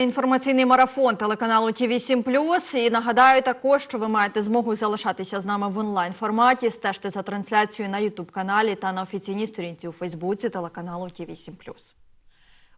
Інформаційний марафон телеканалу ТІВІ 7 І нагадаю також, що ви маєте змогу залишатися з нами в онлайн форматі, стежте за трансляцією на Ютуб каналі та на офіційній сторінці у Фейсбуці телеканалу ТІВІ 7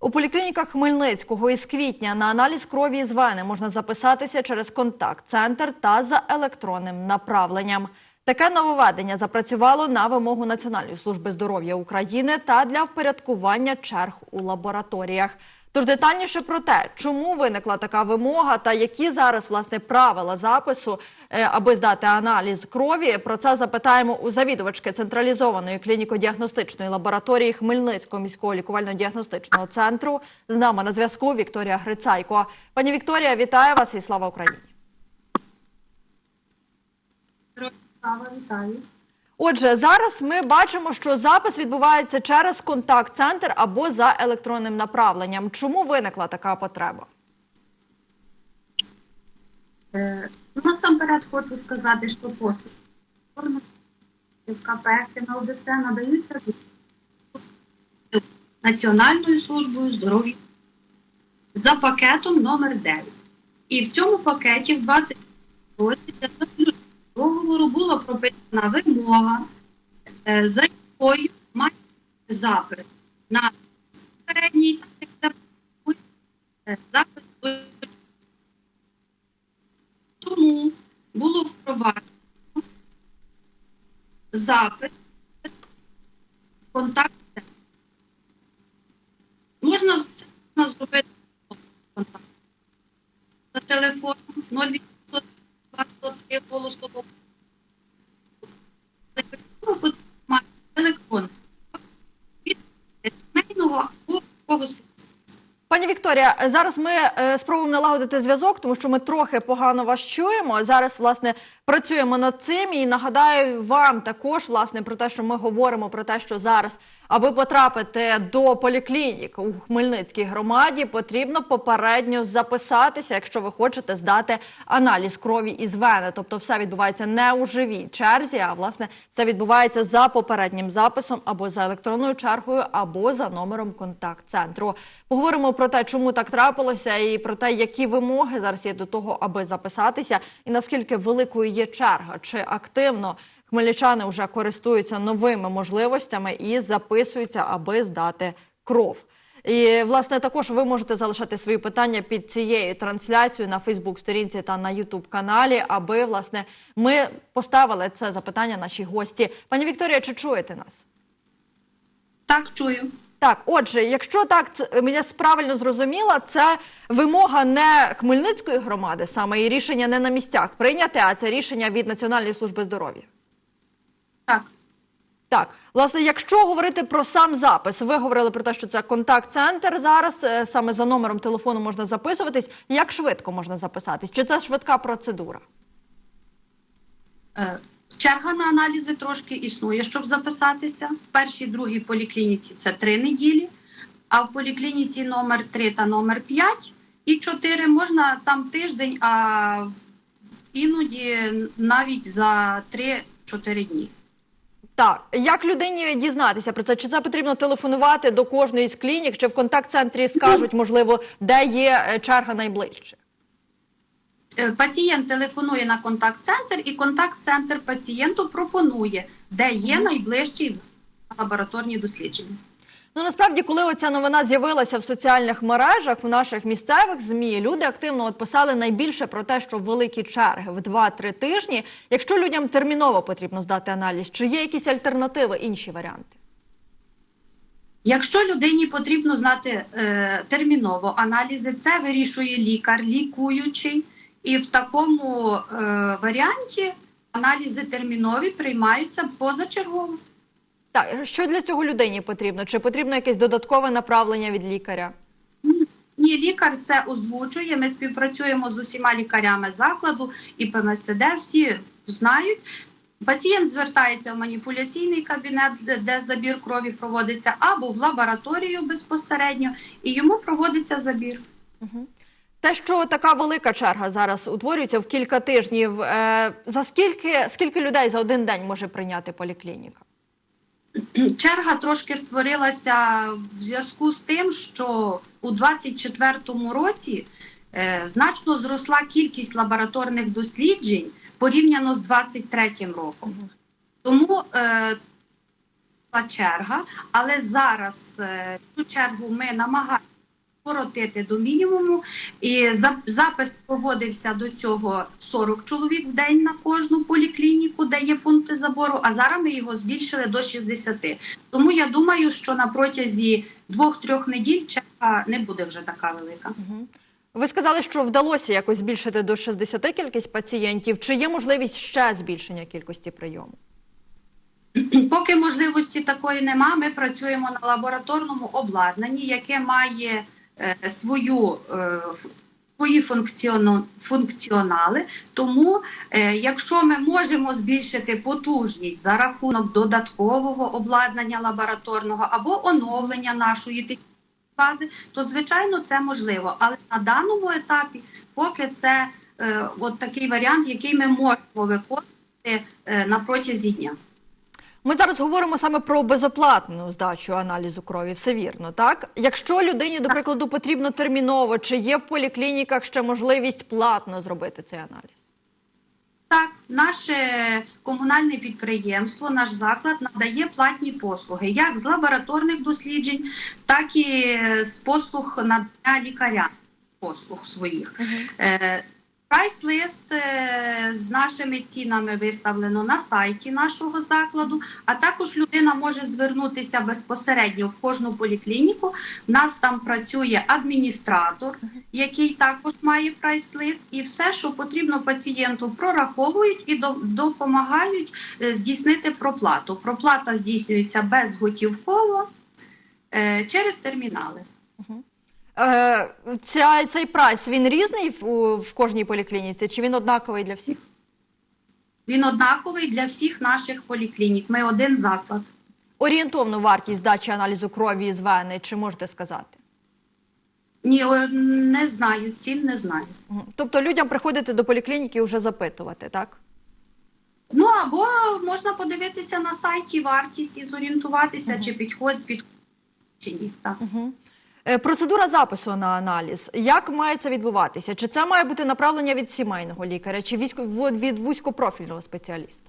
У поліклініках Хмельницького із квітня на аналіз крові із вени можна записатися через контакт-центр та за електронним направленням. Таке нововведення запрацювало на вимогу Національної служби здоров'я України та для впорядкування черг у лабораторіях. Тож детальніше про те, чому виникла така вимога та які зараз власне правила запису, е, аби здати аналіз крові. Про це запитаємо у завідувачки централізованої клініко-діагностичної лабораторії Хмельницького міського лікувально-діагностичного центру. З нами на зв'язку Вікторія Грицайко. Пані Вікторія, вітаю вас і слава Україні. Слава, вітаю. Отже, зараз ми бачимо, що запис відбувається через контакт-центр або за електронним направленням. Чому виникла така потреба? Е, ну, насамперед хочу сказати, що послуги в КП НЛДЦ надаються Національною службою здоров'я за пакетом номер 9. І в цьому пакеті в 20 році для заключення була прописана вимога, е, за якою має запис на передній запис тому було впроваджено запит контакт. Можна це зробити контакт. За телефоном 0800 203 голосово. Вікторія, зараз ми е, спробуємо налагодити зв'язок, тому що ми трохи погано вас чуємо. Зараз власне працюємо над цим і нагадаю вам також власне про те, що ми говоримо про те, що зараз, аби потрапити до поліклінік у Хмельницькій громаді, потрібно попередньо записатися, якщо ви хочете здати аналіз крові із вени. Тобто, все відбувається не у живій черзі, а власне це відбувається за попереднім записом або за електронною чергою, або за номером контакт-центру. Поговоримо про те, чому так трапилося, і про те, які вимоги зараз є до того, аби записатися, і наскільки великою є черга, чи активно хмельничани вже користуються новими можливостями і записуються, аби здати кров. І власне також ви можете залишати свої питання під цією трансляцією на Фейсбук-сторінці та на Ютуб каналі, аби власне ми поставили це запитання нашій гості. Пані Вікторія, чи чуєте нас? Так чую. Так, отже, якщо так це- я правильно зрозуміла, це вимога не Хмельницької громади, саме і рішення не на місцях прийняте, а це рішення від Національної служби здоров'я. Так. Так, власне, якщо говорити про сам запис, ви говорили про те, що це контакт-центр зараз, е, саме за номером телефону можна записуватись. Як швидко можна записатись? Чи це швидка процедура? Е, Черга на аналізи трошки існує, щоб записатися. В першій другій поліклініці це три неділі, а в поліклініці номер 3 та номер 5 і 4 можна там тиждень, а іноді навіть за 3-4 дні. Так, як людині дізнатися про це? Чи це потрібно телефонувати до кожної з клінік, чи в контакт-центрі скажуть, можливо, де є е, черга найближче? Е, Пацієнт телефонує на контакт-центр, і контакт-центр пацієнту пропонує, де є найближчий лабораторні дослідження. Ну насправді, коли оця новина з'явилася в соціальних мережах, в наших місцевих змі, люди активно от писали найбільше про те, що великі черги в 2-3 тижні. Якщо людям терміново потрібно здати аналіз, чи є якісь альтернативи, інші варіанти? Якщо людині потрібно знати е, терміново аналізи, це вирішує лікар, лікуючий, і в такому е, варіанті аналізи термінові приймаються позачергово. Так, що для цього людині потрібно? Чи потрібно якесь додаткове направлення від лікаря? Ні, лікар це озвучує. Ми співпрацюємо з усіма лікарями закладу і ПМСД. Всі знають. Пацієнт звертається в маніпуляційний кабінет, де, де забір крові проводиться, або в лабораторію безпосередньо, і йому проводиться забір. Те, що така велика черга зараз утворюється в кілька тижнів. Е, за скільки скільки людей за один день може прийняти поліклініка? Черга трошки створилася в зв'язку з тим, що у 2024 році е, значно зросла кількість лабораторних досліджень порівняно з 2023 роком. Тому е, черга, але зараз е, цю чергу ми намагаємося скоротити до мінімуму. І запис проводився до цього 40 чоловік в день на кожну поліклініку, де є пункти забору. А зараз ми його збільшили до 60. Тому я думаю, що на протязі двох-трьох неділь черга не буде вже така велика. Ви сказали, що вдалося якось збільшити до 60 кількість пацієнтів. Чи є можливість ще збільшення кількості прийому? Поки можливості такої нема, ми працюємо на лабораторному обладнанні, яке має свою. Е, Свої функціонали, тому е, якщо ми можемо збільшити потужність за рахунок додаткового обладнання лабораторного або оновлення нашої бази, то звичайно це можливо. Але на даному етапі, поки це е, от такий варіант, який ми можемо виконувати е, на протязі дня. Ми зараз говоримо саме про безоплатну здачу аналізу крові. Все вірно, так? Якщо людині, до прикладу, потрібно терміново, чи є в поліклініках ще можливість платно зробити цей аналіз? Так, наше комунальне підприємство, наш заклад надає платні послуги як з лабораторних досліджень, так і з послуг надання лікаря послуг своїх. Е, Прайс-лист е, з нашими цінами виставлено на сайті нашого закладу, а також людина може звернутися безпосередньо в кожну поліклініку. У нас там працює адміністратор, який також має прайс-лист, і все, що потрібно пацієнту, прораховують і допомагають е, здійснити проплату. Проплата здійснюється безготівково е, через термінали. Е, ця, цей прайс він різний в, в кожній поліклініці, чи він однаковий для всіх? Він однаковий для всіх наших поліклінік. Ми один заклад. Орієнтовну вартість здачі аналізу крові з вени, чи можете сказати? Ні, о, не знаю, цін не знаю. Тобто людям приходити до поліклініки і вже запитувати, так? Ну або можна подивитися на сайті вартість і зорієнтуватися, чи підходить під чи ні. Так. Е, Процедура запису на аналіз. Як має це відбуватися? Чи це має бути направлення від сімейного лікаря, чи від вузькопрофільного спеціаліста?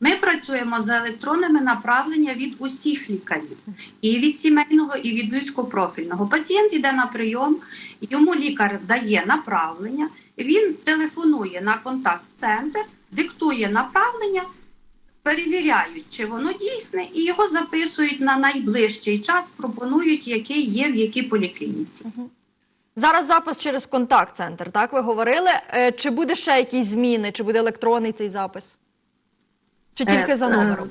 Ми працюємо за електронними направлення від усіх лікарів, і від сімейного, і від вузькопрофільного. Пацієнт йде на прийом, йому лікар дає направлення, він телефонує на контакт-центр, диктує направлення, перевіряють, чи воно дійсне, і його записують на найближчий час, пропонують, який є в якій поліклініці. Зараз запис через контакт-центр, так ви говорили. Е, Чи буде ще якісь зміни, чи буде електронний цей запис? Чи тільки Е, за е, номером?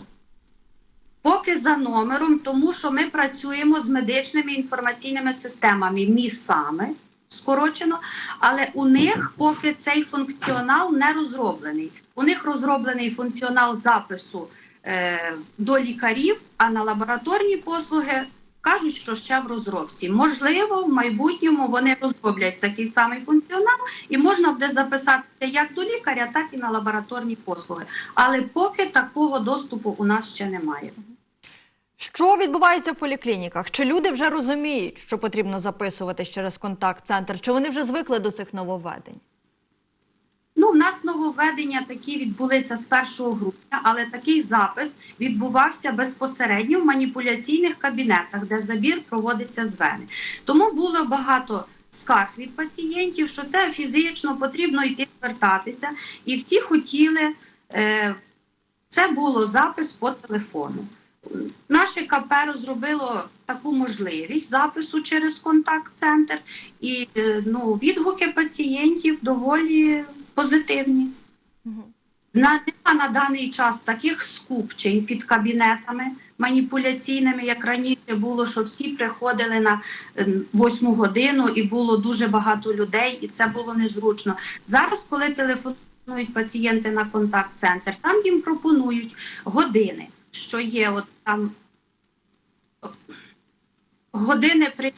Поки за номером, тому що ми працюємо з медичними інформаційними системами місами, скорочено, але у них поки цей функціонал не розроблений. У них розроблений функціонал запису е, до лікарів, а на лабораторні послуги кажуть, що ще в розробці. Можливо, в майбутньому вони розроблять такий самий функціонал, і можна буде записатися як до лікаря, так і на лабораторні послуги. Але поки такого доступу у нас ще немає. Що відбувається в поліклініках? Чи люди вже розуміють, що потрібно записуватись через контакт-центр? Чи вони вже звикли до цих нововведень? Ну, в нас нововведення такі відбулися з 1 грудня, але такий запис відбувався безпосередньо в маніпуляційних кабінетах, де забір проводиться з вени. Тому було багато скарг від пацієнтів, що це фізично потрібно йти звертатися, і всі хотіли. Е, це було запис по телефону. Наше КП розробило таку можливість запису через контакт-центр, і е, ну, відгуки пацієнтів доволі позитивні. На, нема на даний час таких скупчень під кабінетами маніпуляційними, як раніше було, що всі приходили на е, восьму годину і було дуже багато людей, і це було незручно. Зараз, коли телефонують пацієнти на контакт-центр, там їм пропонують години, що є от там години при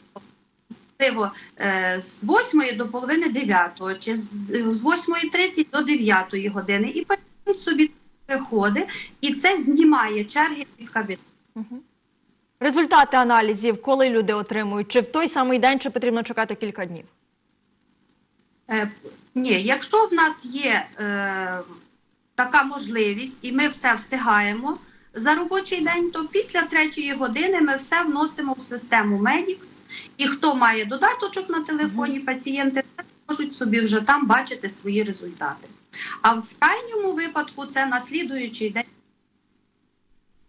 можливо, е, з 8 до половини 9, чи з з 8.30 до 9 години. І пацієнт собі приходи, і це знімає черги від кабінету. Результати аналізів, коли люди отримують, чи в той самий день, чи потрібно чекати кілька днів? Е, ні, якщо в нас є е, така можливість, і ми все встигаємо за робочий день, то після третьої години ми все вносимо в систему Medix, і хто має додаточок на телефоні, пацієнти можуть собі вже там бачити свої результати. А в крайньому випадку це на слідуючий день.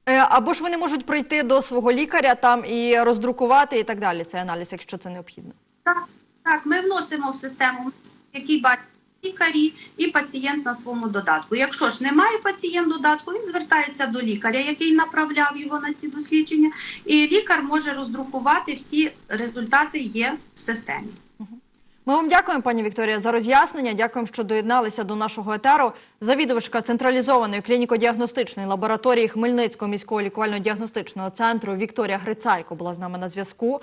Е, Або ж вони можуть прийти до свого лікаря там і роздрукувати і так далі цей аналіз, якщо це необхідно. Так, так, ми вносимо в систему, який бачать лікарі і пацієнт на своєму додатку. Якщо ж немає пацієнт додатку, він звертається до лікаря, який направляв його на ці дослідження, і лікар може роздрукувати всі результати є в системі. Ми вам дякуємо, пані Вікторія, за роз'яснення. Дякуємо, що доєдналися до нашого етеру. Завідувачка централізованої клініко-діагностичної лабораторії Хмельницького міського лікувально-діагностичного центру Вікторія Грицайко була з нами на зв'язку.